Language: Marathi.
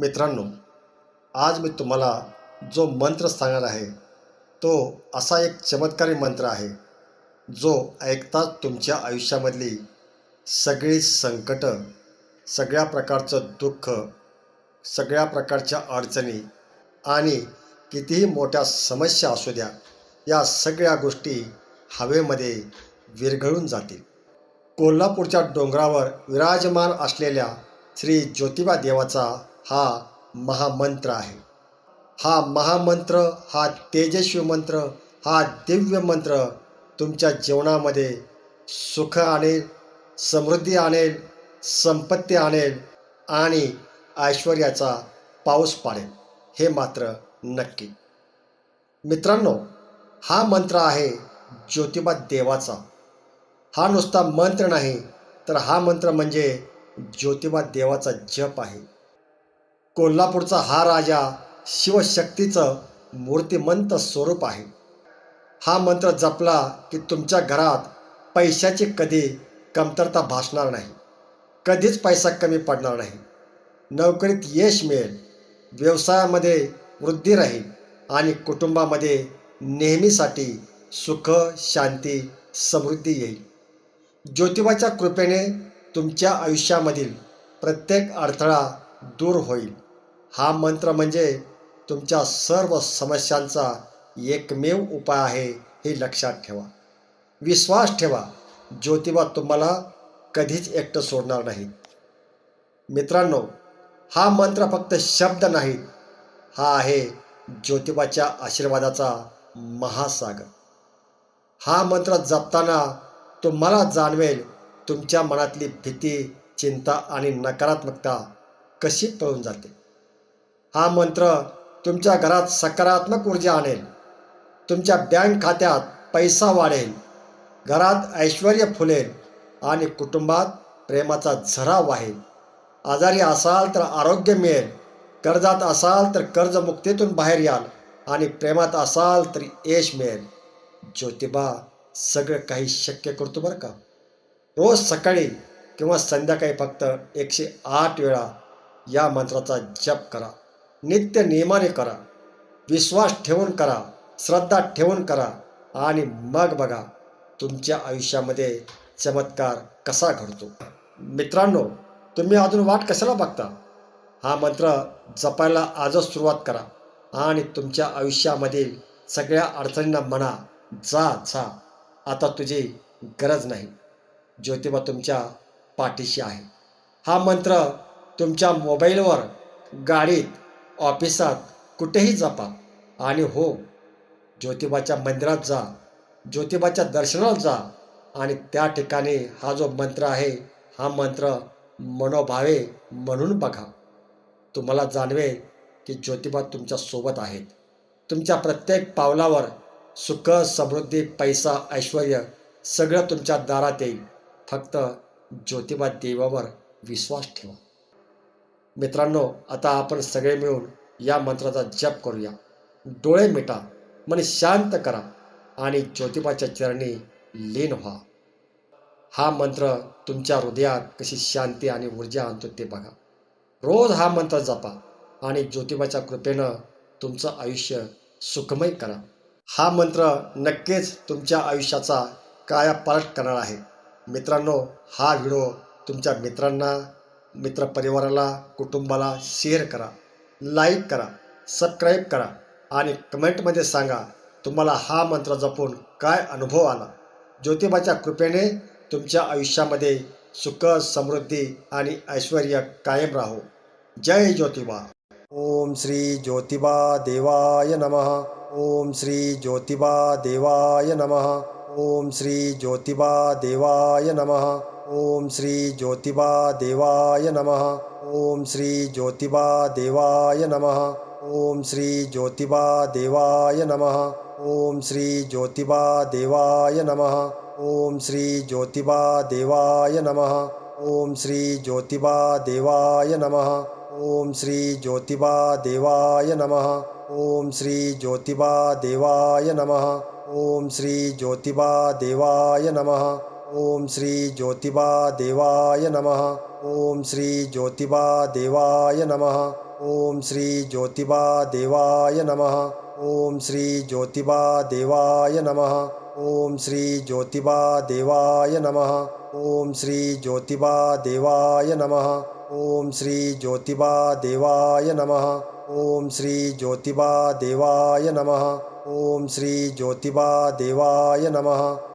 मित्रांनो आज मी तुम्हाला जो मंत्र सांगणार आहे तो असा एक चमत्कारी मंत्र आहे जो ऐकताच तुमच्या आयुष्यामधली सगळी संकटं सगळ्या प्रकारचं दुःख सगळ्या प्रकारच्या अडचणी आणि कितीही मोठ्या समस्या असू द्या या सगळ्या गोष्टी हवेमध्ये विरघळून जातील. कोल्हापूरच्या डोंगरावर विराजमान असलेल्या श्री ज्योतिबा देवाचा हा महामंत्र आहे. हा महामंत्र हा तेजस्वी मंत्र हा दिव्य मंत्र तुमच्या जीवनामध्ये सुख आणेल समृद्धी आणेल संपत्ती आणेल आणि ऐश्वर्याचा पाऊस पाडेल हे मात्र नक्की. मित्रांनो हा मंत्र आहे ज्योतिबा देवाचा. हा नुसता मंत्र नाही तर हा मंत्र म्हणजे ज्योतिबा देवाचा जप आहे. कोल्हापूरचा हा राजा शिवशक्तीचं मूर्तिमंत स्वरूप आहे. हा मंत्र जपला की तुमच्या घरात पैशाची कधी कमतरता भासणार नाही. कधीच पैसा कमी पडणार नाही. नोकरीत यश मिळेल. व्यवसायामध्ये वृद्धी राहील आणि कुटुंबामध्ये नेहमीसाठी सुख शांती समृद्धी येईल. ज्योतिबाच्या कृपेने तुमच्या आयुष्यामधील प्रत्येक अडथळा दूर होईल. हा मंत्र म्हणजे तुमच्या सर्व समस्यांचा एकमेव उपाय आहे हे लक्षात ठेवा. विश्वास ठेवा. ज्योतिबा तुम्हाला कधीच एकटं सोडणार नाही मित्रांनो हा मंत्र फक्त शब्द नाही हा आहे ज्योतिबाच्या आशीर्वादाचा महासागर. हा मंत्र जपताना तुम्हाला जाणवेल तुमच्या मनातली भीती चिंता आणि नकारात्मकता कशी पळून जाते. हा मंत्र तुमच्या घरात सकारात्मक ऊर्जा आणेल. तुमच्या बँक खात्यात पैसा वाढेल. घरात ऐश्वर फुलेल आणि कुटुंबात प्रेमाचा झरा वाहेल. आजारी असाल तर आरोग्य मिळेल. कर्जात असाल तर कर्जमुक्तीतून बाहेर याल आणि प्रेमात असाल तर यश मिळेल. ज्योतिबा सगळं काही शक्य करतो बरं का? रोज सकाळी किंवा संध्याकाळी फक्त एकशे आठ वेळा या मंत्राचा जप करा. नित्य नियमाने करा. विश्वास ठेवून करा. श्रद्धा ठेवून करा. आणि मग बघा तुमच्या आयुष्यामध्ये चमत्कार कसा घडतो. मित्रांनो तुम्ही अजून वाट कशाला बघता? हा मंत्र जपायला आजच सुरुवात करा. आणि तुमच्या आयुष्यामधील सगळ्या अडचणींना म्हणा जा जा. आता तुझी गरज नाही. ज्योतिबा तुमच्या पाठीशी आहे. हा मंत्र तुमच्या मोबाईलवर गाडीत ऑफिसात कुठेही जपा. आणि हो ज्योतिबाच्या मंदिरात जा ज्योतिबाच्या दर्शनात जा. आणि त्या ठिकाणी हा जो मंत्र आहे हा मंत्र मनोभावे म्हणून बघा. तुम्हाला जाणवेल की ज्योतिबा तुमच्यासोबत आहेत. तुमच्या प्रत्येक पावलावर सुख समृद्धी पैसा ऐश्वर सगळं तुमच्या दारात येईल. फक्त ज्योतिबा देवावर विश्वास ठेवा. मित्रांनो आता आपण सगळे मिळून या मंत्राचा जप करूया. डोळे मिटा मन शांत करा आणि ज्योतिबाच्या चरणी लीन व्हा. हा मंत्र तुमच्या हृदयात कशी शांती आणि ऊर्जा आणतो ते बघा. रोज हा मंत्र जपा आणि ज्योतिबाच्या कृपेनं तुमचं आयुष्य सुखमय करा. हा मंत्र नक्कीच तुमच्या आयुष्याचा कायापालट करणार आहे. मित्रांनो हा व्हिडिओ तुमच्या मित्रांना मित्रपरिवाराला कुटुंबाला शेअर करा लाईक करा सबस्क्राईब करा आणि कमेंटमध्ये सांगा तुम्हाला हा मंत्र जपून काय अनुभव आला? ज्योतिबाच्या कृपेने तुमच्या आयुष्यामध्ये सुख समृद्धी आणि ऐश्वर कायम राहो. जय ज्योतिबा. ओम श्री ज्योतिबा देवाय नमः. ओम श्री ज्योतिबा देवाय नमः. ओम श्री ज्योतिबा देवाय नमः। ओम श्री ज्योतिबा देवाय नमः। ओम श्री ज्योतिबा देवाय नमः। ओम श्री ज्योतिबा देवाय नमः। ओम श्री ज्योतिबा देवाय नमः। ओम श्री ज्योतिबा देवाय नमः। ओम श्री ज्योतिबा देवाय नमः। ओम श्री ज्योतिबा देवाय नमः। ओम श्री ज्योतिबा देवाय नमः। ओम श्री ज्योतिबा देवाय नमः। ओम श्री ज्योतिबा देवाय नमः। ओम श्री ज्योतिबा देवाय नमः। ओम श्री ज्योतिबा देवाय नमः। ओम श्री ज्योतिबा देवाय नमः। ओम श्री ज्योतिबा देवाय नमः। ओम श्री ज्योतिबा देवाय नमः। ओम श्री ज्योतिबा देवाय नमः। ओम श्री ज्योतिबा देवाय नमः. ओम श्री ज्योतिबा देवाय नमः.